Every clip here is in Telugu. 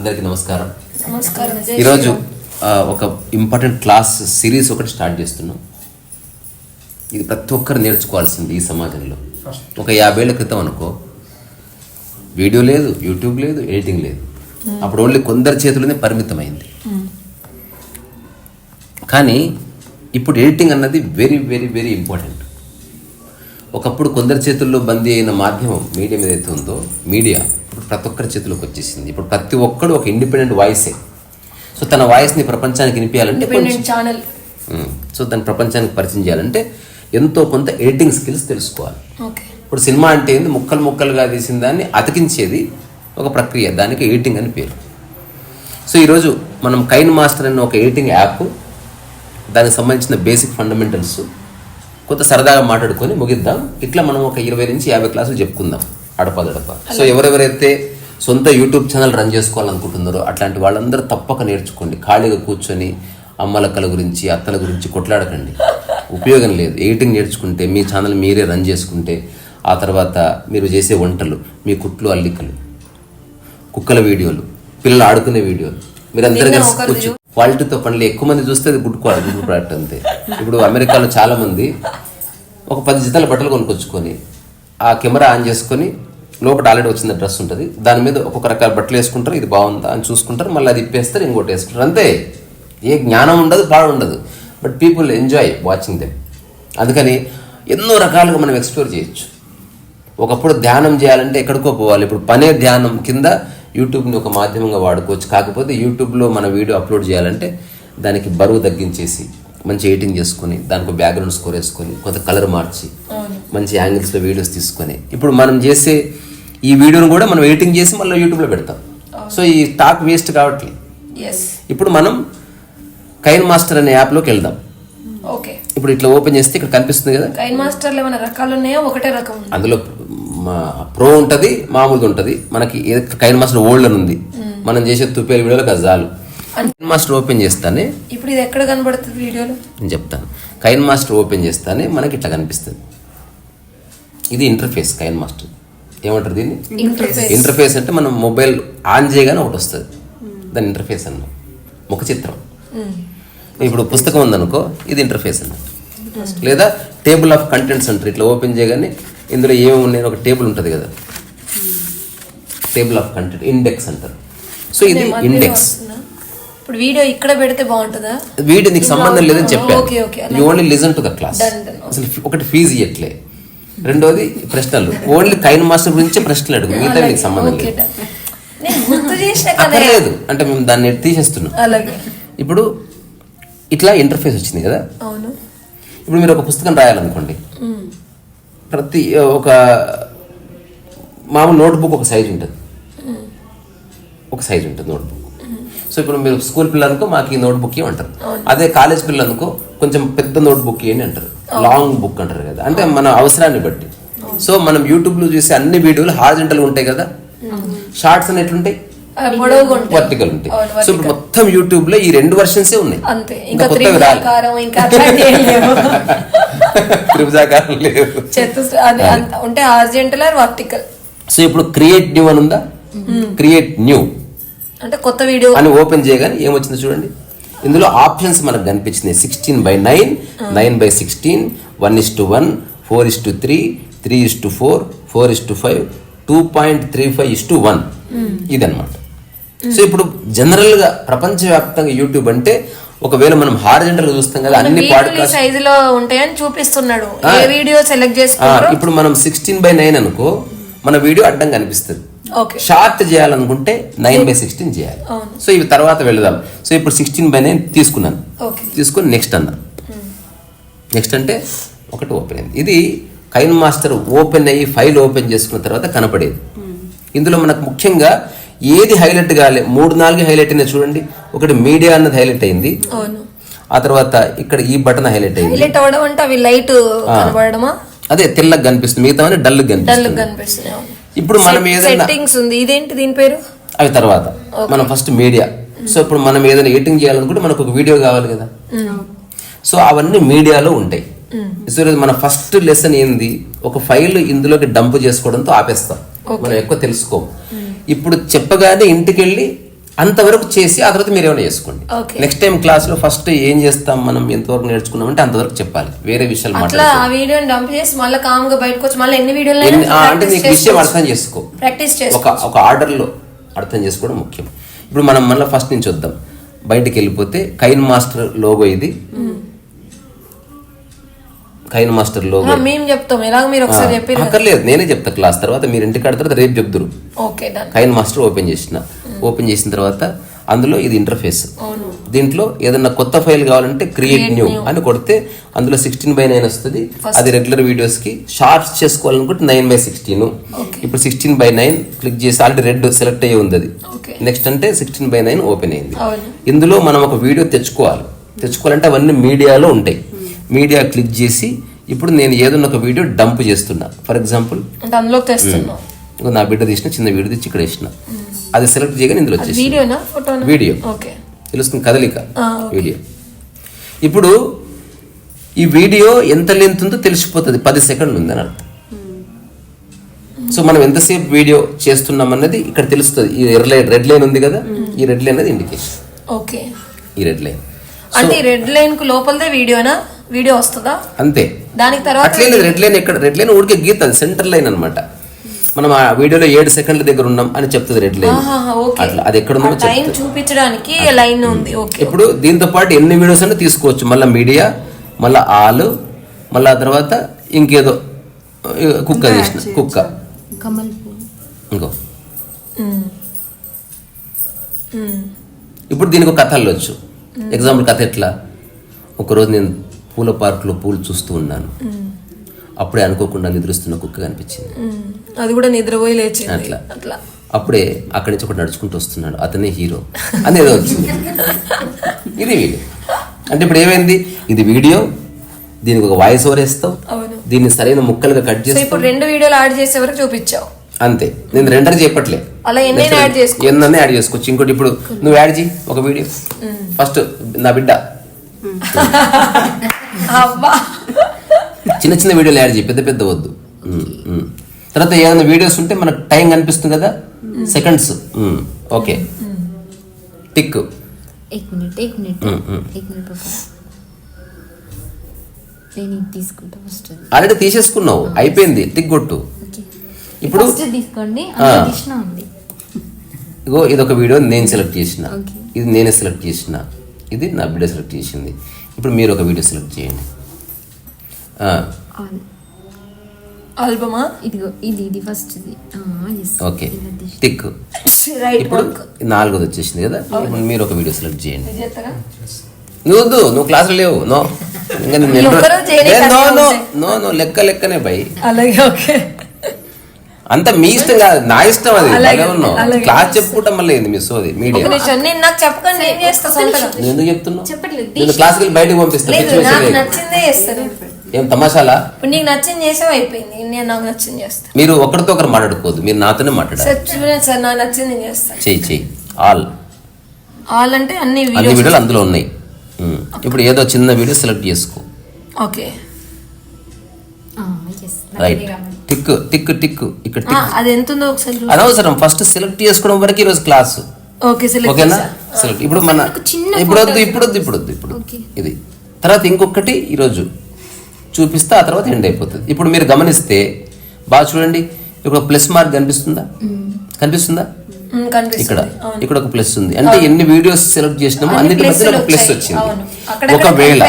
అందరికీ నమస్కారం. ఈరోజు ఒక ఇంపార్టెంట్ క్లాస్ సిరీస్ ఒకటి స్టార్ట్ చేస్తున్నాం. ఇది ప్రతి ఒక్కరు నేర్చుకోవాల్సింది ఈ సమాజంలో. ఒక యాభేళ్ళ క్రితం అనుకో వీడియో లేదు యూట్యూబ్ లేదు ఎడిటింగ్ లేదు. అప్పుడు ఓన్లీ కొందరి చేతుల్లోనే పరిమితమైంది. కానీ ఇప్పుడు ఎడిటింగ్ అన్నది వెరీ వెరీ వెరీ ఇంపార్టెంట్. ఒకప్పుడు కొందరి చేతుల్లో బందీ అయిన మాధ్యమం మీడియం ఏదైతే ఉందో మీడియా ఇప్పుడు ప్రతి ఒక్కరి చేతిలోకి వచ్చేసింది. ఇప్పుడు ప్రతి ఒక్కడు ఒక ఇండిపెండెంట్ వాయిసే. సో తన వాయిస్ని ప్రపంచానికి వినిపించాలంటే ఛానల్. సో దాన్ని ప్రపంచానికి పరిచయం చేయాలంటే ఎంతో కొంత ఎడిటింగ్ స్కిల్స్ తెలుసుకోవాలి. ఇప్పుడు సినిమా అంటే ఏంది? ముక్కలు ముక్కలుగా తీసిన దాన్ని అతికించేది ఒక ప్రక్రియ. దానికి ఎడిటింగ్ అని పేరు. సో ఈరోజు మనం కైన్ మాస్టర్ అనే ఒక ఎడిటింగ్ యాప్ దానికి సంబంధించిన బేసిక్ ఫండమెంటల్స్ కొంత సరదాగా మాట్లాడుకొని ముగిద్దాం. ఇట్లా మనం ఒక ఇరవై నుంచి యాభై క్లాసులు చెప్పుకుందాం. అడపదడప సో ఎవరెవరైతే సొంత యూట్యూబ్ ఛానల్ రన్ చేసుకోవాలనుకుంటున్నారో అట్లాంటి వాళ్ళందరూ తప్పక నేర్చుకోండి. ఖాళీగా కూర్చొని అమ్మలక్కల గురించి అత్తల గురించి కొట్లాడకండి. ఉపయోగం లేదు. ఎడిటింగ్ నేర్చుకుంటే మీ ఛానల్ మీరే రన్ చేసుకుంటే ఆ తర్వాత మీరు చేసే వంటలు మీ కుట్లు అల్లికలు కుక్కల వీడియోలు పిల్లలు ఆడుకునే వీడియోలు మీరందరూ కలిసి కూర్చో. క్వాలిటీతో పనులు ఎక్కువ మంది చూస్తే అది గుడ్ క్వాలిటీ గుడ్ ప్రోడక్ట్ అంతే. ఇప్పుడు అమెరికాలో చాలా మంది ఒక పది జతల బట్టలు కొనుక్కొచ్చుకొని ఆ కెమెరా ఆన్ చేసుకొని లోపల ఆల్రెడీ వచ్చిన డ్రెస్ ఉంటుంది. దాని మీద ఒక్కొక్క రకాల బట్టలు వేసుకుంటారు ఇది బాగుందా అని చూసుకుంటారు మళ్ళీ అది ఇప్పేస్తారు ఇంకోటి వేసుకుంటారు. అంతే. ఏ జ్ఞానం ఉండదు పాడు ఉండదు. But people enjoy watching them అందుకని ఎన్నో రకాలుగా మనం ఎక్స్ప్లోర్ చేయొచ్చు. ఒకప్పుడు ధ్యానం చేయాలంటే ఎక్కడికో పోవాలి. ఇప్పుడు పనే ధ్యానం కింద యూట్యూబ్ని ఒక మాధ్యమంగా వాడుకోవచ్చు. కాకపోతే యూట్యూబ్లో మన వీడియో అప్లోడ్ చేయాలంటే దానికి బరువు తగ్గించేసి మంచి ఎడిటింగ్ చేసుకొని దానికి బ్యాక్గ్రౌండ్ స్కోర్ వేసుకొని కొంత కలర్ మార్చి మంచి యాంగిల్స్లో వీడియోస్ తీసుకొని ఇప్పుడు మనం చేసే ఈ వీడియోను కూడా మనం ఎడిటింగ్ చేసి మళ్ళీ యూట్యూబ్లో పెడతాం. సో ఈ టాక్ వేస్ట్ కావట్లేదు ఇప్పుడు మనం కైన్ మాస్టర్ అనే యాప్లోకి వెళ్దాం. ఓకే. ఇప్పుడు ఇట్లా ఓపెన్ చేస్తే ఇక్కడ కనిపిస్తుంది కదా? కైన్ మాస్టర్లు ఏమైనా రకాలు ఉన్నాయా? ఒకటే రకం ఉంది. అందులో ప్రో ఉంటుంది మామూలుది ఉంటుంది. మనకి కైన్ మాస్టర్ ఓల్డ్ అని ఉంది. మనం చేసే తుపేరు వీడియోలకు అది చాలు కైన్ మాస్టర్ ఓపెన్ చేస్తానే ఇప్పుడు ఇది ఎక్కడ కనబడుతుంది వీడియోలో? నేను చెప్తాను. కైన్ మాస్టర్ ఓపెన్ చేస్తానే మనకి ఇట్లా కనిపిస్తుంది. ఇది ఇంటర్ఫేస్ కైన్ మాస్టర్. ఏమంటారు దీన్ని? ఇంటర్ఫేస్ అంటే మనం మొబైల్ ఆన్ చేయగానే ఒకటి వస్తుంది. దాని ఇంటర్ఫేస్ అన్నాం. ముఖ చిత్రం. ఇప్పుడు పుస్తకం ఉందనుకో ఇది ఇంటర్ఫేస్ అన్నమాట లేదా టేబుల్ ఆఫ్ కంటెంట్స్ అంటారు. ఇట్లా ఓపెన్ చేయగానే ఇందులో ఏమేమి ఉన్నాయని ఒక టేబుల్ ఉంటుంది కదా. టేబుల్ ఆఫ్ కంటెంట్ ఇండెక్స్ అంటారు. సో ఇది ఇండెక్స్. ఇప్పుడు వీడియో ఇక్కడ పెడితే బాగుంటుందా? వీటి నీకు సంబంధం లేదని చెప్పాను. Okay, okay, you only listen to the class. అసలు ఒకటి ఫీజు ఇవ్వట్లే రెండోది ప్రశ్నలు. ఓన్లీ కైన్ మాస్టర్ గురించి ప్రశ్నలు అడుగు. మిగతా నీకు సంబంధం లేదు. అక్కర్లేదు. అంటే మేము దాన్ని తీసేస్తున్నాం. అలాగే. ఇప్పుడు ఇట్లా ఇంటర్ఫేస్ వచ్చింది కదా. అవును. ఇప్పుడు మీరు ఒక పుస్తకం రాయాలనుకోండి. ప్రతి ఒక మామూలు నోట్బుక్ ఒక సైజ్ ఉంటుంది. ఒక సైజ్ ఉంటుంది నోట్బుక్. సో ఇప్పుడు మీరు స్కూల్ పిల్లలనుకో మాకు ఈ నోట్బుక్ ఏమంటారు అదే కాలేజ్ పిల్లలనుకో కొంచెం పెద్ద నోట్బుక్ ఏంటి అంటారు. లాంగ్ బుక్ అంటారు కదా. అంటే మన అవసరాన్ని బట్టి. సో మనం యూట్యూబ్లో చూసే అన్ని వీడియోలు హార్జెంటల్ ఉంటాయి కదా. షార్ట్స్ అని ఎట్లుంటాయి? వర్టికల్ ఉంటాయి. సో ఇప్పుడు మొత్తం యూట్యూబ్లో ఈ రెండు వర్షన్సే ఉన్నాయి? ఇంకా కొత్తవి రాలే. త్రిభుజాకారం అంత- ఉంటే హార్జెంటల్ ఆర్ వర్టికల్? సో ఇప్పుడు క్రియేట్ న్యూ అని ఉందా? Create new. అంటే కొత్త వీడియో. అని ఓపెన్ చేయగానే ఏమొచ్చింది చూడండి. ఇందులో ఆప్షన్స్ మనకు కనిపించినాయి. Sixteen by nine nine by sixteen one is to one four is to three three is to four four is to five two point three five is to one ఇదన్నమాట. సో ఇప్పుడు జనరల్గా ప్రపంచవ్యాప్తంగా యూట్యూబ్ అంటే ఒకవేళ మనం హార్జెంటల్ చూస్తాం కదా అన్ని పాడ్కాస్ట్ సైజు లో ఉంటాయని చూపిస్తున్నాడు. ఏ వీడియో సెలెక్ట్ చేసుకుంటారో? ఇప్పుడు మనం సిక్స్టీన్ బై నైన్ అనుకో మన వీడియో అడ్డం కనిపిస్తుంది ఓకే. షార్ట్ చేయాలనుకుంటే నైన్ బై సిక్స్టీన్ చేయాలి. సో ఇవి తర్వాత వెళదాం. సో ఇప్పుడు సిక్స్టీన్ బై నైన్ తీసుకున్నాను. ఓకే. తీసుకొని నెక్స్ట్ అన్నా. నెక్స్ట్ అంటే ఒకటి ఓపెన్ అయింది. ఇది కైన్ మాస్టర్ ఓపెన్ అయ్యి ఫైల్ ఓపెన్ చేసుకున్న తర్వాత కనపడేది. ఇందులో మనకు ముఖ్యంగా ఏది హైలైట్ కాలే మూడు నాలుగు హైలైట్ అయినాయి చూడండి. ఒకటి మీడియా అన్నది హైలైట్ అయింది. ఆ తర్వాత ఇక్కడ ఈ బటన్ హైలైట్ అయింది. హైలైట్ అంటే అవి లైట్ కనబడమా అదే తెల్లగా కనిపిస్తుంది. మిగతా డల్ డల్ కనిపిస్తుంది. ఇప్పుడు మనం ఏదైనా సెట్టింగ్స్ ఉంది. ఇదేంటి దీని పేరు? అవి తర్వాత. మనం ఫస్ట్ మీడియా సో ఇప్పుడు మనం ఏదైనా ఎడిటింగ్ చేయాలనుకుంటే మనకు ఒక వీడియో కావాలి కదా. సో అవన్నీ మీడియాలో ఉంటాయి. సో మన ఫస్ట్ లెసన్ ఏంది? ఒక ఫైల్ ఇందులోకి డంప్ చేసుకోవడంతో ఆపేస్తాం. మనం ఎక్కువ తెలుసుకోం. ఇప్పుడు చెప్పగానే ఇంటికి వెళ్ళి అంతవరకు చేసి ఆ తర్వాత మీరు ఏమైనా చేసుకోండి. నెక్స్ట్ టైం క్లాస్లో ఫస్ట్ ఏం చేస్తాం మనం ఎంతవరకు నేర్చుకున్నాం అంటే అంతవరకు చెప్పాలి. వేరే విషయాలు అంటే నీకు విషయం అర్థం చేసుకో. ప్రాక్టీస్ చేసుకో ఒక ఒక ఆర్డర్లో అర్థం చేసుకోవడం ముఖ్యం. ఇప్పుడు మనం మళ్ళీ ఫస్ట్ నుంచి వద్దాం. బయటికి వెళ్ళిపోతే కైన్ మాస్టర్ లోగో ఇది. కైన్ మాస్టర్ లోగో మేము చెప్తాం. ఎలాగ మీరు ఒకసారి చెప్పారు అక్కర్లేదు. నేనే చెప్తా క్లాస్ తర్వాత. మీరు ఇంటికి తర్వాత రేపు చెప్తురు ఓకే కైన్ మాస్టర్ ఓపెన్ చేసిన. ఓపెన్ చేసిన తర్వాత అందులో ఇది ఇంటర్ఫేస్ దీంట్లో ఏదన్నా కొత్త ఫైల్ కావాలంటే క్రియేట్ న్యూ అని కొడితే అందులో సిక్స్టీన్ బై నైన్ వస్తుంది. అది రెగ్యులర్ వీడియోస్కి షార్ట్స్ చేసుకోవాలనుకుంటే నైన్ బై సిక్స్టీన్. ఇప్పుడు సిక్స్టీన్ బై నైన్ క్లిక్ చేసి ఆల్రెడీ రెడ్ సెలెక్ట్ అయ్యి ఉంది అది. నెక్స్ట్ అంటే సిక్స్టీన్ బై నైన్ ఓపెన్ అయింది. ఇందులో మనం ఒక వీడియో తెచ్చుకోవాలి. తెచ్చుకోవాలంటే అవన్నీ మీడియాలో ఉంటాయి. మీడియా క్లిక్ చేసి ఇప్పుడు నేను ఏదన్నా ఒక వీడియో డంప్ చేస్తున్నా. ఫర్ ఎగ్జాంపుల్ అందులోకి తెస్తున్నాం నా బిడ్డ తీసిన చిన్న వీడియో తెచ్చి ఇక్కడ వేసిన. అది సెలెక్ట్ చేయగానే ఇందులో వచ్చేసి వీడియో ఓకే. తెలుస్తుంది కదలిక. వీడియో ఇప్పుడు ఈ వీడియో ఎంత లెంత్ ఉందో తెలిసిపోతుంది. పది సెకండ్లు ఉందని అర్థం. సో మనం ఎంతసేపు వీడియో చేస్తున్నాం అన్నది ఇక్కడ తెలుస్తుంది. ఈ రెడ్ లైన్ రెడ్ లైన్ ఉంది కదా? ఈ రెడ్ లైన్ అనేది ఇండికేషన్ ఓకే. ఈ రెడ్ లైన్ అంటే ఈ రెడ్ లైన్కు లోపలదే వీడియోనా వీడియో వస్తుందా? అంతే. దానికి తర్వాత అట్లే రెడ్ లైన్ ఎక్కడ రెడ్ లైన్ ఊరికే గీత అది సెంటర్ లైన్ అన్నమాట. మనం ఆ వీడియోలో ఏడు సెకండ్ల దగ్గర ఉన్నాం అని చెప్తుంది రెడ్ లైన్. అట్లా అది ఎక్కడ ఉందో టైం చూపించడానికి లైన్ ఉంది ఓకే. ఇప్పుడు దీంతో పాటు ఎన్ని వీడియోస్ అయినా తీసుకోవచ్చు. మళ్ళీ మీడియా మళ్ళీ ఆలు మళ్ళీ ఆ తర్వాత ఇంకేదో ఇక కుక్క. చేసిన కుక్క ఇంకో. ఇప్పుడు దీనికి ఒక కథ అల్లొచ్చు ఎగ్జాంపుల్ కథ ఎట్లా? ఒకరోజు నేను పూల పార్కులో పూలు చూస్తూ ఉన్నాను. అప్పుడే అనుకోకుండా నిద్రిస్తున్న కుక్క కనిపించింది. అది కూడా నిద్రపోయి లేచింది. అట్లా. అట్లా. అప్పుడే అక్కడి నుంచి ఒకటి నడుచుకుంటూ వస్తున్నాడు. అతనే హీరో. అని ఏదో వచ్చింది. ఇది వీడియో. అంటే ఇప్పుడు ఏమైంది? ఇది వీడియో. దీనికి ఒక వాయిస్ ఓవర్ వేస్తావు దీన్ని సరైన ముక్కలుగా కట్ సో చేస్తావు ఇప్పుడు రెండు వీడియోలు యాడ్ చేసే వరకు చూపించావు. అంతే. నేను రెండర్ చెప్పట్లే. అలా ఎన్నైనా యాడ్ చేసుకో ఎన్నన్నీ యాడ్ చేసుకోవచ్చు. ఇంకోటి ఇప్పుడు నువ్వు యాడ్ చేయి ఒక వీడియో. ఫస్ట్ నా బిడ్డ. చిన్న చిన్న వీడియోలు యాడ్ చేయి పెద్ద పెద్ద వద్దు ఉమ్, ఉమ్. తర్వాత ఏదైనా వీడియోస్ ఉంటే మనకు టైం కనిపిస్తుంది కదా సెకండ్స్ ఓకే టిక్ एक मिनिट एक मिनिट हम्म, हम्म. एक मिनिट पापा నేను ఇది తీసుకుంటా ఫస్ట్ ఆల్రెడీ తీసేసుకున్నావు అయిపోయింది టిక్ కొట్టు ఓకే ఇప్పుడు ఫస్ట్ తీసుకోండి ఆ. అందులో కృష్ణ ఉంది ఇగో ఇది ఒక వీడియో నేను సెలెక్ట్ చేసిన Okay. ఇది నేనే సెలెక్ట్ చేసిన ఇది నా వీడియో సెలెక్ట్ చేసింది ఇప్పుడు మీరు ఒక వీడియో సెలెక్ట్ చేయండి. ఆల్బమా? ఇదిగో ఇది ఇది ఫస్ట్ ఓకే. టిక్. రైట్ ఇప్పుడు నాలుగోది వచ్చేసింది కదా? ఇప్పుడు మీరు ఒక వీడియో సెలెక్ట్ చేయండి. నువ్వు వద్దు నువ్వు క్లాసులో లేవు. No. No no. No no లెక్క లెక్కనే భయ్ అలాగే ఓకే. అంత మీ ఇష్టం కాదు నా ఇష్టం అది అలాగే, ఉన్నావు. క్లాస్ చెప్పుకుంటాం మళ్ళీ ఏంది మీ సోది ఒక మీడియా నేను నాకు చెప్పకండి నేను చేస్తా సొంతగా నువ్వు ఎందుకు చెప్తున్నావు చెప్పట్లేదు నేను క్లాస్కి వెళ్ళి బయటకు పంపిస్తా లేదు పిచ్చి పిచ్చి నాకు లేదు. నచ్చిందే చేస్తాను ఏం తమాషాలా? ఇప్పుడు నీకు నచ్చింది చేసావు అయిపోయింది. నేను నాకు నచ్చింది చేస్తా. మీరు ఒకరితో ఒకరు మాట్లాడుకోవద్దు మీరు నాతోనే మాట్లాడాలి. సార్ చూడండి సార్ నాకు నచ్చింది నేను చేస్తాను చెయ్యి చెయ్యి ఆల్. ఆల్ అంటే అన్ని అన్ని వీడియోలు అందులో ఉన్నాయి. ఇప్పుడు ఏదో చిన్న వీడియో సెలెక్ట్ చేసుకో. Okay. Right tick tick tick. ఇక్కడ అది ఎంత ఉందో ఒకసారి. అనవసరం. ఫస్ట్ సెలెక్ట్ చేసుకోవడం వరకు ఈరోజు క్లాసు. ఓకే సెలెక్ట్ ఓకేనా. సెలెక్ట్. ఇప్పుడు మన ఇప్పుడు వద్దు ఇప్పుడు వద్దు ఇప్పుడు వద్దు ఇప్పుడు. ఇది. తర్వాత ఇంకొకటి ఈరోజు. చూపిస్తే ఆ తర్వాత ఎండ్ అయిపోతుంది. ఇప్పుడు మీరు గమనిస్తే బాగా చూడండి. ఇప్పుడు ప్లస్ మార్క్ కనిపిస్తుందా? కనిపిస్తుందా? ఇక్కడ. ఇక్కడ ఒక ప్లస్ ఉంది. అంటే ఎన్ని వీడియోస్ సెలెక్ట్ చేసినామో అన్ని అన్నిటి మధ్యలో ఒక ప్లస్. వచ్చింది. ఒకవేళ.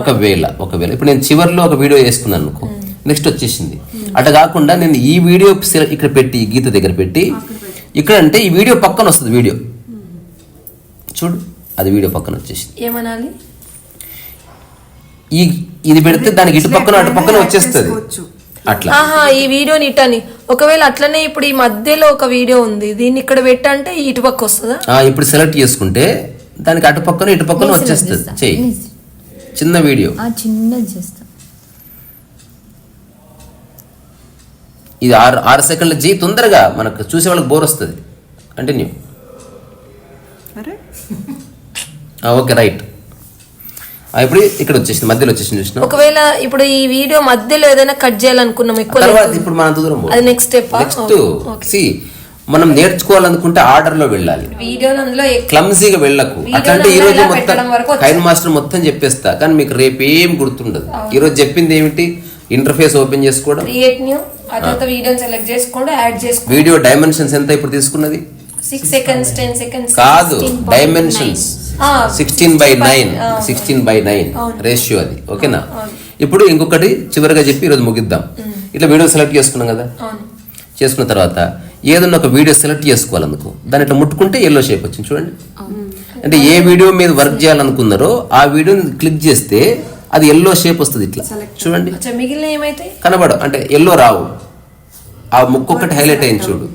ఒకవేళ ఒకవేళ. ఇప్పుడు నేను చివర్లో ఒక వీడియో వేసుకున్నాను అనుకో. నెక్స్ట్ వచ్చేసింది. అట్లా కాకుండా నేను ఈ వీడియో ఇక్కడ పెట్టి గీత దగ్గర పెట్టి ఇక్కడ అంటే ఈ వీడియో పక్కన వస్తుంది వీడియో. చూడు అది వీడియో పక్కన వచ్చేసింది. ఏమనాలి? ఈ ఇది పెడితే దానికి ఇటు పక్కన అటు పక్కన వచ్చేస్తుంది. అట్లా. ఆహా ఈ వీడియోని ఇటని ఒకవేళ అట్లనే ఇప్పుడు ఈ మధ్యలో ఒక వీడియో ఉంది దీన్ని ఇక్కడ పెట్టంటే ఇటు పక్క వస్తుందా? ఇప్పుడు సెలెక్ట్ చేసుకుంటే దానికి అటు పక్కన ఇటు పక్కన వచ్చేస్తుంది. చెయ్యి. చిన్న వీడియో. చిన్నది ఇది ఆరు ఆరు సెకండ్ల జీ తొందరగా మనకు చూసే వాళ్ళకి బోర్ వస్తుంది. కంటిన్యూ ఓకే రైట్ ఇప్పుడు ఇక్కడ వచ్చేసింది మధ్యలో వచ్చేసింది చూసిన ఒకవేళ ఇప్పుడు ఈ వీడియో మధ్యలో ఏదైనా కట్ చేయాలనుకున్నాం ఎక్కువ తర్వాత. ఇప్పుడు మన దూరం అది నెక్స్ట్ స్టెప్ నెక్స్ట్ సి మనం నేర్చుకోవాలనుకుంటే ఆర్డర్లో వెళ్ళాలి. క్లమ్జీగా వెళ్ళకు. అట్లాంటి ఈ రోజు మొత్తం. కైన్ మాస్టర్ మొత్తం చెప్పేస్తా కానీ మీకు రేపు ఏం గుర్తుండదు. ఈ రోజు చెప్పింది ఏమిటి? ఇంటర్ఫేస్ ఓపెన్ చేసుకోవడం. క్రియేట్ న్యూ ఆ తర్వాత వీడియోని సెలెక్ట్ చేసుకోండి యాడ్ చేసుకోండి వీడియో డైమెన్షన్స్ ఎంత ఇప్పుడు తీసుకున్నది? సిక్స్ సెకండ్స్ టెన్ సెకండ్స్ కాదు dimensions. Sixteen by nine sixteen by nine ratio అది ఓకేనా? ఇప్పుడు ఇంకొకటి చివరిగా చెప్పి ఈరోజు ముగిద్దాం. ఇట్లా వీడియో సెలెక్ట్ చేసుకున్నాం కదా? చేసుకున్న తర్వాత ఏదన్నా ఒక వీడియో సెలెక్ట్ చేసుకోవాలనుకో దాన్ని ఇట్లా ముట్టుకుంటే ఎల్లో షేప్ వచ్చింది చూడండి. అంటే ఏ వీడియో మీద వర్క్ చేయాలనుకున్నారో ఆ వీడియోని క్లిక్ చేస్తే అది ఎల్లో షేప్ వస్తుంది ఇట్లా. చూడండి. మిగిలిన ఏమైతాయి కనబడు అంటే ఎల్లో రావు. ఆ ముక్కు ఒకటి హైలైట్ అయింది చూడు.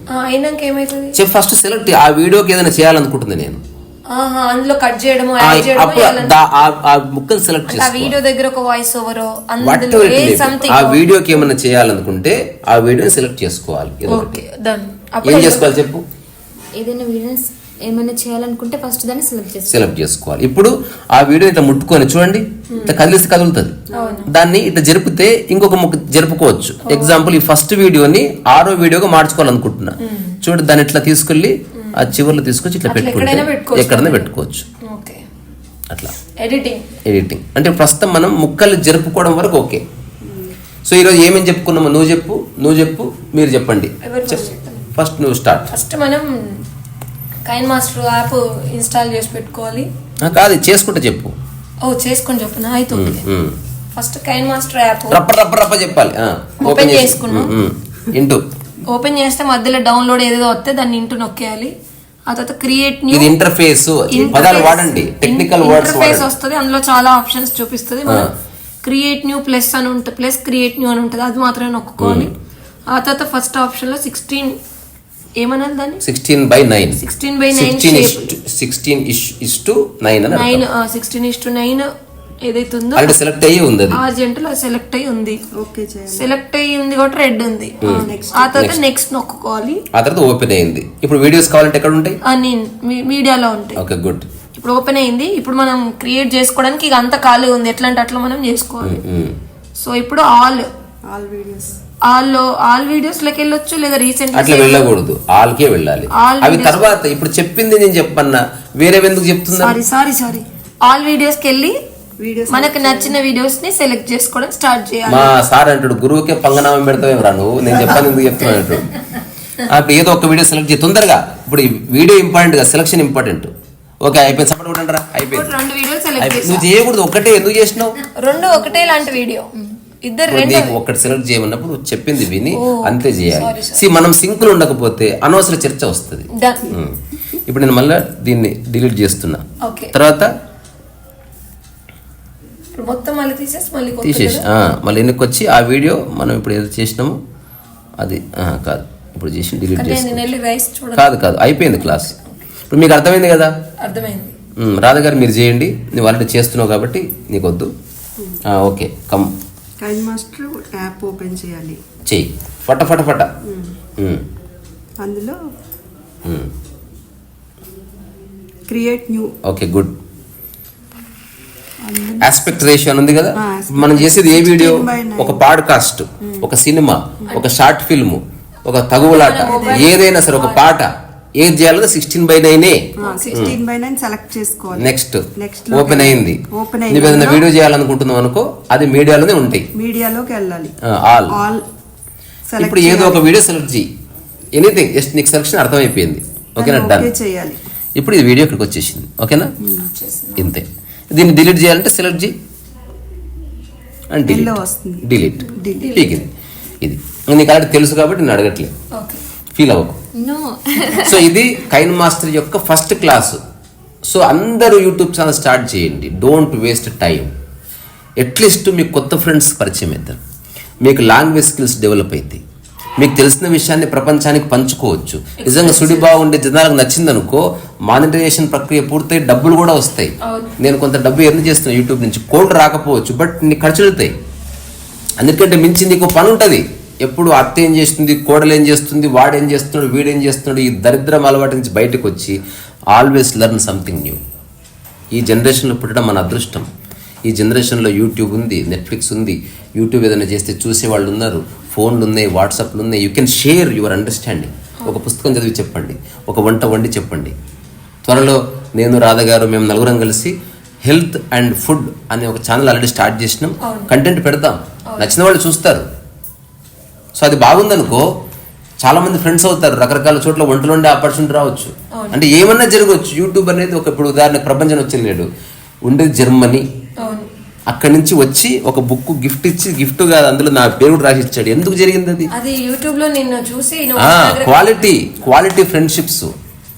చెప్పి ఫస్ట్ సెలెక్ట్ ఆ వీడియోకి ఏదైనా చేయాలనుకుంటుంది నేను. ఆహా అందులో కట్ చేయడము ఆ- యాడ్ చేయడము అప్పుడు చేయాలని- దా- ఆ- ఆ ముక్కలు సెలెక్ట్ ఆ చేసుకో వీడియో దగ్గర ఒక వాయిస్ ఓవర్ ఆ వీడియోకి ఏమైనా చేయాలనుకుంటే ఆ వీడియోని సెలెక్ట్ చేసుకోవాలి. ఏం చేసుకోవాలి చెప్పు? ఏదైనా ఏమైనా చేయాలనుకుంటే ఫస్ట్ దాన్ని సెలెక్ట్ చేస్తాం సెలెక్ట్ చేసుకోవాలి. ఇప్పుడు ఆ వీడియో ఇట్లా ముట్టుకొని చూడండి ఇట్లా కదిలిస్తే కదులుతుంది. దాన్ని ఇట్లా జరిపితే ఇంకొక ముక్క జరుపుకోవచ్చు. ఎగ్జాంపుల్ ఈ ఫస్ట్ వీడియోని ఆరో వీడియోగా మార్చుకోవాలనుకుంటున్నా. చూడండి దాన్ని ఇట్లా తీసుకెళ్ళి ఆ చివర్లో తీసుకొచ్చి ఇట్లా పెట్టుకుంటే ఎక్కడైనా పెట్టుకోవచ్చు. అట్లా. ఎడిటింగ్ ఎడిటింగ్ అంటే ప్రస్తుతం మనం ముక్కలు జరుపుకోవడం వరకు ఓకే. సో ఈరోజు ఏమేమి చెప్పుకున్నామో నువ్వు చెప్పు నువ్వు చెప్పు మీరు చెప్పండి. ఫస్ట్ నువ్వు స్టార్ట్ ఫస్ట్ మనం కైన్ మాస్టర్ యాప్ ఇన్స్టాల్ చేసి పెట్టుకోవాలి. కాదు చేసుకుంటే చెప్పు. ఓ చేసుకొని చెప్పునా? అయితే. ఫస్ట్ కైన్ మాస్టర్ యాప్ రప్ప రప్ప రప్ప చెప్పాలి. ఆ, ఓపెన్ చేసి- చేసుకున్నాం. ఇంటూ. ఓపెన్ చేస్తే మధ్యలో డౌన్లోడ్ ఏదో వస్తే దాన్ని ఇంటూ నొక్కేయాలి. ఆ తర్వాత క్రియేట్ న్యూ ఇది ఇంటర్ఫేస్. పదాలు వాడండి. టెక్నికల్ వర్డ్స్ ఇంటర్ఫేస్ వస్తుంది అందులో చాలా ఆప్షన్స్ చూపిస్తుంది. మనం క్రియేట్ న్యూ ప్లస్ అని ఉంటుంది ప్లస్ క్రియేట్ న్యూ అని ఉంటుంది అది మాత్రమే నొక్కుకోవాలి. ఆ తర్వాత ఫస్ట్ ఆప్షన్లో సిక్స్టీన్ ఏమనాలి దాన్ని? Sixteen by nine 16 by 9 sixteen shape. Sixteen is to nine nine sixteen is to nine ఏదైతే ఉందో ఆల్రెడీ సెలెక్ట్ అయ్యి ఉంది అది. ఆ జంటలో సెలెక్ట్ అయ్యి ఉంది. ఓకే చేయండి. సెలెక్ట్ అయ్యి ఉంది కాబట్టి రెడ్ ఉంది. ఆ తర్వాత నెక్స్ట్ నొక్కుకోవాలి. ఆ తర్వాత ఓపెన్ అయింది. ఇప్పుడు వీడియోస్ కావాలంటే ఎక్కడ ఉంటాయి? అని మీడియాలో ఉంటాయి. ఓకే గుడ్ ఇప్పుడు ఓపెన్ అయింది. ఇప్పుడు మనం క్రియేట్ చేసుకోవడానికి ఇక అంత ఖాళీ ఉంది. ఎట్లా అంటే అట్లా మనం చేసుకోవాలి. సో ఇప్పుడు all all videos all all వీడియోస్లోకి వెళ్ళొచ్చు లేదా రీసెంట్ అట్లా వెళ్ళకూడదు. ఆల్కే వెళ్ళాలి. అవి తర్వాత ఇప్పుడు చెప్పింది నేను చెప్పన్నా. వేరే ఎందుకు చెప్తున్నా? సారీ సారీ సారీ ఆల్ వీడియోస్కి వెళ్ళి వీడియోస్ మనకు నచ్చిన వీడియోస్ని సెలెక్ట్ చేసుకోవడం స్టార్ట్ చేయాలి. మా సార్ అంటాడు గురువుకే పంగనామం పెడతావేం రా నువ్వు? నేను చెప్పాను ఎందుకు చెప్తున్నాను అంటాడు. అప్పుడు ఏదో ఒక వీడియో సెలెక్ట్ చేయి. తొందరగా. ఇప్పుడు ఈ వీడియో ఇంపార్టెంట్గా సెలక్షన్ ఇంపార్టెంట్ ఓకే అయిపోయింది. సపోర్ట్ రా. అయిపోయింది. నువ్వు చేయకూడదు. ఒక్కటే ఎందుకు చేసినావు? రెండు ఒకటే లాంటి వీడియో నీకు ఒక్కటి సెలెక్ట్ చేయమన్నప్పుడు చెప్పింది విని అంతే చేయాలి. సి మనం సింకులు ఉండకపోతే అనవసర చర్చ వస్తుంది. ఇప్పుడు నేను మళ్ళీ దీన్ని డిలీట్ చేస్తున్నా. తర్వాత ఇప్పుడు మొత్తం మళ్ళీ తీసేసి మళ్ళీ తీసేసి మళ్ళీ వెనక్కి వచ్చి ఆ వీడియో మనం ఇప్పుడు ఏదో చేసినామో అది కాదు. ఇప్పుడు చేసి డిలీట్ చేసి కాదు కాదు. అయిపోయింది క్లాస్. ఇప్పుడు మీకు అర్థమైంది కదా? అర్థమైంది. ఉమ్, రాధ గారు మీరు చేయండి. నువ్వు ఆల్రెడీ చేస్తున్నావు కాబట్టి నీకు వద్దు ఆ, okay. Come KineMaster app open చేయాలి. చెయ్యి. ఫట ఫట ఫట. అందులో. Create new. Okay good. Aspect ratio అని ఉంది కదా? మనం చేసేది ఏ వీడియో? 16 by 9. ఒక పాడ్కాస్ట్ ఒక సినిమా ఒక షార్ట్ ఫిల్మ్ ఒక తగువులాట ఏదైనా సరే ఒక పాట. ఏది చేయాలో సిక్స్టీన్ బై నైనే సిక్స్టీన్ బై నైన్ సెలెక్ట్ చేసుకోవాలి. నెక్స్ట్ నెక్స్ట్ ఓపెన్ అయింది. ఓపెన్ ఏదైనా వీడియో చేయాలనుకుంటున్నావు అనుకో అది మీడియాలోనే ఉంటాయి. మీడియాలోకి వెళ్ళాలి. ఆల్ ఆల్ ఇప్పుడు ఏదో ఒక వీడియో సెలెక్ట్ చేయి ఎనీథింగ్ జస్ట్ నీకు సెలక్షన్ అర్థమైపోయింది. ఓకేనా డన్ చేయాలి. ఇప్పుడు ఈ వీడియో ఇక్కడికి వచ్చేసింది. ఓకేనా ఇంతే. దీన్ని డిలీట్ చేయాలంటే సెలెక్ట్ చేయి అండ్ డిలీట్. డిలీట్ ఇది ఇది. నీకు ఆల్రెడీ తెలుసు కాబట్టి నేను అడగట్లేదు. ఫీల్ అవ్వకు. సో ఇది కైన్ మాస్టర్ యొక్క ఫస్ట్ క్లాసు. సో అందరూ యూట్యూబ్ ఛానల్ స్టార్ట్ చేయండి. Don't waste time at least మీకు కొత్త ఫ్రెండ్స్ పరిచయం అవుతారు. మీకు లాంగ్వేజ్ స్కిల్స్ డెవలప్ అవుతాయి మీకు తెలిసిన విషయాన్ని ప్రపంచానికి పంచుకోవచ్చు. నిజంగా సుడి బాగుండే జనాలకు నచ్చిందనుకో మానిటైజేషన్ ప్రక్రియ పూర్తయి డబ్బులు కూడా వస్తాయి. నేను కొంత డబ్బు ఎర్న్ చేస్తున్నాను యూట్యూబ్ నుంచి. కోల్డ్ రాకపోవచ్చు బట్ నీ ఖర్చులు అవుతాయి అందుకంటే మించి నీకు పని ఉంటుంది ఎప్పుడు అత్త ఏం చేస్తుంది కోడలు ఏం చేస్తుంది వాడు ఏం చేస్తున్నాడు వీడు ఏం చేస్తున్నాడు ఈ దరిద్రం అలవాటు నుంచి బయటకు వచ్చి ఆల్వేస్ లెర్న్ సంథింగ్ న్యూ ఈ జనరేషన్లో పుట్టడం మన అదృష్టం. ఈ జనరేషన్లో యూట్యూబ్ ఉంది నెట్ఫ్లిక్స్ ఉంది యూట్యూబ్ ఏదైనా చేస్తే చూసే వాళ్ళు ఉన్నారు ఫోన్లు ఉన్నాయి వాట్సాప్లు ఉన్నాయి you can share your understanding ఒక పుస్తకం చదివి చెప్పండి ఒక వంట వండి చెప్పండి. త్వరలో నేను రాధ గారు మేము నలుగురం కలిసి హెల్త్ అండ్ ఫుడ్ అనే ఒక ఛానల్ ఆల్రెడీ స్టార్ట్ చేసినాం. కంటెంట్ పెడతాం. నచ్చిన వాళ్ళు చూస్తారు. సో అది బాగుందనుకో చాలా మంది ఫ్రెండ్స్ అవుతారు రకరకాల చోట్ల వంటలు ఉండే ఆపర్చునిటీ రావచ్చు. అంటే ఏమన్నా జరగవచ్చు యూట్యూబ్ అనేది ఒక ఇప్పుడు ఉదాహరణ ప్రపంచం వచ్చింది ఉండేది జర్మనీ. అక్కడి నుంచి వచ్చి ఒక బుక్ గిఫ్ట్ ఇచ్చి గిఫ్ట్ కాదు అందులో నా పేరు రాసి ఇచ్చాడు. ఎందుకు జరిగింది అది? అది యూట్యూబ్లో నిన్ను చూసి క్వాలిటీ క్వాలిటీ ఫ్రెండ్షిప్స్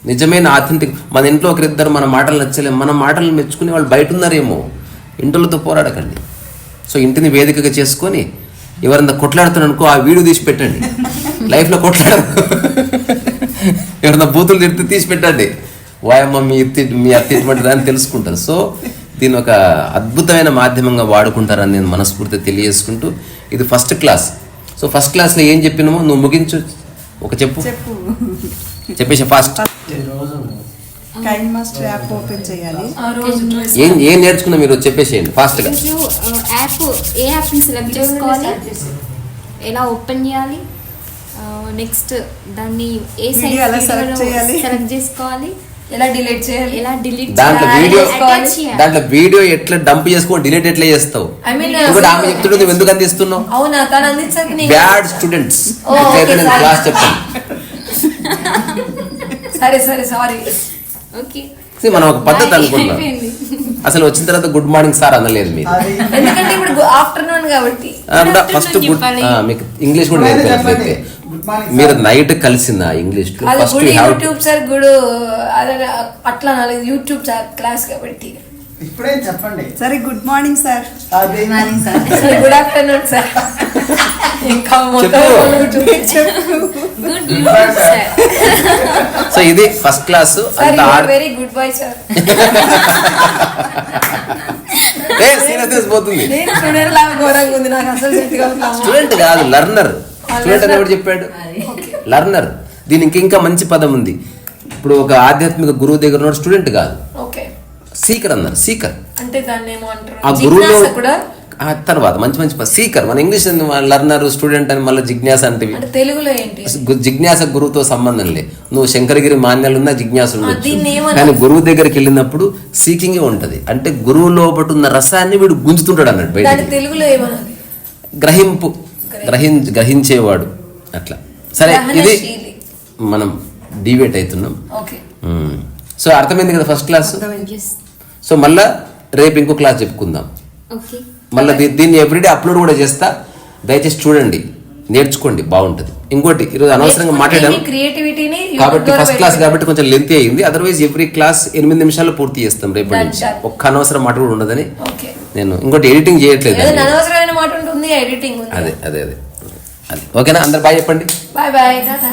నిజమైన ఆథెంటిక్ మన ఇంట్లో ఒకరిద్దరు మన మాటలు నచ్చలేము మన మాటలు మెచ్చుకునే వాళ్ళు బయట ఉన్నారేమో. ఇంటిలతో పోరాడకండి. సో ఇంటిని వేదికగా చేసుకొని ఎవరన్నా కొట్లాడుతున్నారు అనుకో ఆ వీడియో తీసి పెట్టండి. లైఫ్లో కొట్లాడ ఎవరన్నా బూతులు తిడితే తీసి పెట్టండి. వాయమ్మ మీ మీ అత్త ఇటువంటిది అని తెలుసుకుంటారు. సో దీని ఒక అద్భుతమైన మాధ్యమంగా వాడుకుంటారని నేను మనస్ఫూర్తిగా తెలియజేసుకుంటూ ఇది ఫస్ట్ క్లాస్ సో ఫస్ట్ క్లాస్లో ఏం చెప్పినామో నువ్వు ముగించు. ఒక చెప్పు. చెప్పు. చెప్పేసి fast KineMaster app open చేయాలి. ఆ రోజు dress- ఏం ఏం నేర్చుకున్నా మీరు? చెప్పేసేయండి ఫాస్ట్గా ఈరోజు యాప్ ఏ యాప్ని సెలెక్ట్ చేసుకోవాలి? ఎలా ఓపెన్ చేయాలి? నెక్స్ట్ దాన్ని ఏ సైజ్ ఎలా select చేయాలి? సెలెక్ట్ చేసుకోవాలి? ఎలా డిలీట్ చేయాలి? ఎలా డిలీట్ దాంట్లో వీడియో దాంట్లో వీడియో ఎట్లా డంప్ చేసుకో డిలీట్ ఎట్లా చేస్తావు? ఐ మీన్ ఇంకోటి ఆమె చెప్తుంటే నువ్వు ఎందుకు అందిస్తున్నావు? అవునా? తను అందించక బ్యాడ్ స్టూడెంట్స్. క్లాస్ చెప్పాను. సరే సరే సారీ మనం ఒక పద్ధతి అనుకున్నాం అయిపోయింది. అసలు వచ్చిన తర్వాత గుడ్ మార్నింగ్ సార్ అనలేదు మీరు. ఎందుకంటే ఇప్పుడు ఆఫ్టర్నూన్ కాబట్టి. ఫస్ట్ గుడ్ మీకు ఇంగ్లీష్ కూడా నేర్పినట్లయితే మీరు నైట్ కలిసిందా ఇంగ్లీష్ ఫస్ట్ యూట్యూబ్ సార్ గుడు అట్లా యూట్యూబ్ సార్ క్లాస్ కాబట్టి. ఇప్పుడేం చెప్పండి. సరే గుడ్ మార్నింగ్ సార్ అది సరే గుడ్ ఆఫ్టర్నూన్ సార్ ఇంకా గుడ్ సో ఇది ఫస్ట్ క్లాస్ సార్ అంత you are very good boy sir A seriousness పోతుంది. నేను స్టూడెంట్ లాగా ఘోరంగా ఉంది నాకు అసలు సెట్ కాదు స్టూడెంట్ కాదు లర్నర్ స్టూడెంట్ అని ఎవడు చెప్పాడు? లర్నర్ దీనికి ఇంకా మంచి పదం ఉంది. ఇప్పుడు ఒక ఆధ్యాత్మిక గురువు దగ్గర ఉన్న స్టూడెంట్ కాదు. ఓకే సీకర్ అన్నారు సీకర్. అంటే దాన్ని ఏమో అంటారు. ఆ గురువులో తర్వాత మంచి మంచి సీకర్. మన ఇంగ్లీష్ లర్నర్ స్టూడెంట్ అని మళ్ళీ జిజ్ఞాస అంటే అంటే తెలుగులో ఏంటి? జిజ్ఞాస గురువుతో సంబంధం లే. నువ్వు శంకరగిరి మాన్యాలు ఉన్నా జిజ్ఞాస ఉండొచ్చు. కానీ గురువు దగ్గరికి వెళ్ళినప్పుడు సీకింగే ఉంటది. అంటే గురువు లోపట ఉన్న రసాన్ని వీడు గుంజుతుంటాడు అన్నట్టు బయట తెలుగులో గ్రహింపు. గ్రహిం గ్రహించేవాడు. అట్లా. సరే ఇది. మనం డివేట్ అవుతున్నాం. సో అర్థమైంది కదా ఫస్ట్ క్లాస్? సో మళ్ళా రేపు ఇంకో క్లాస్ చెప్పుకుందాం. ఓకే. మళ్ళీ దీన్ని ఎవ్రీడే అప్లోడ్ కూడా చేస్తా. దయచేసి చూడండి. నేర్చుకోండి. బాగుంటుంది. ఇంకోటి ఈరోజు అనవసరంగా మాట్లాడాను. క్రియేటివిటీని కాబట్టి ఫస్ట్ క్లాస్ కాబట్టి కొంచెం లెంత్ అయింది. అదర్వైజ్ ఎవ్రీ క్లాస్ ఎనిమిది నిమిషాల్లో పూర్తి చేస్తాం రేపటి Done, నుంచి. ఒక్క అనవసరం మాట కూడా ఉండదని ఓకే. నేను ఇంకోటి ఎడిటింగ్ చేయట్లేదు ఏదైనా అనవసరమైన మాట ఉంటుంది ఎడిటింగ్ ఉంది. అదే అదే అదే. అది. ఓకేనా? అందరు బాయ్ చెప్పండి. Bye bye Tata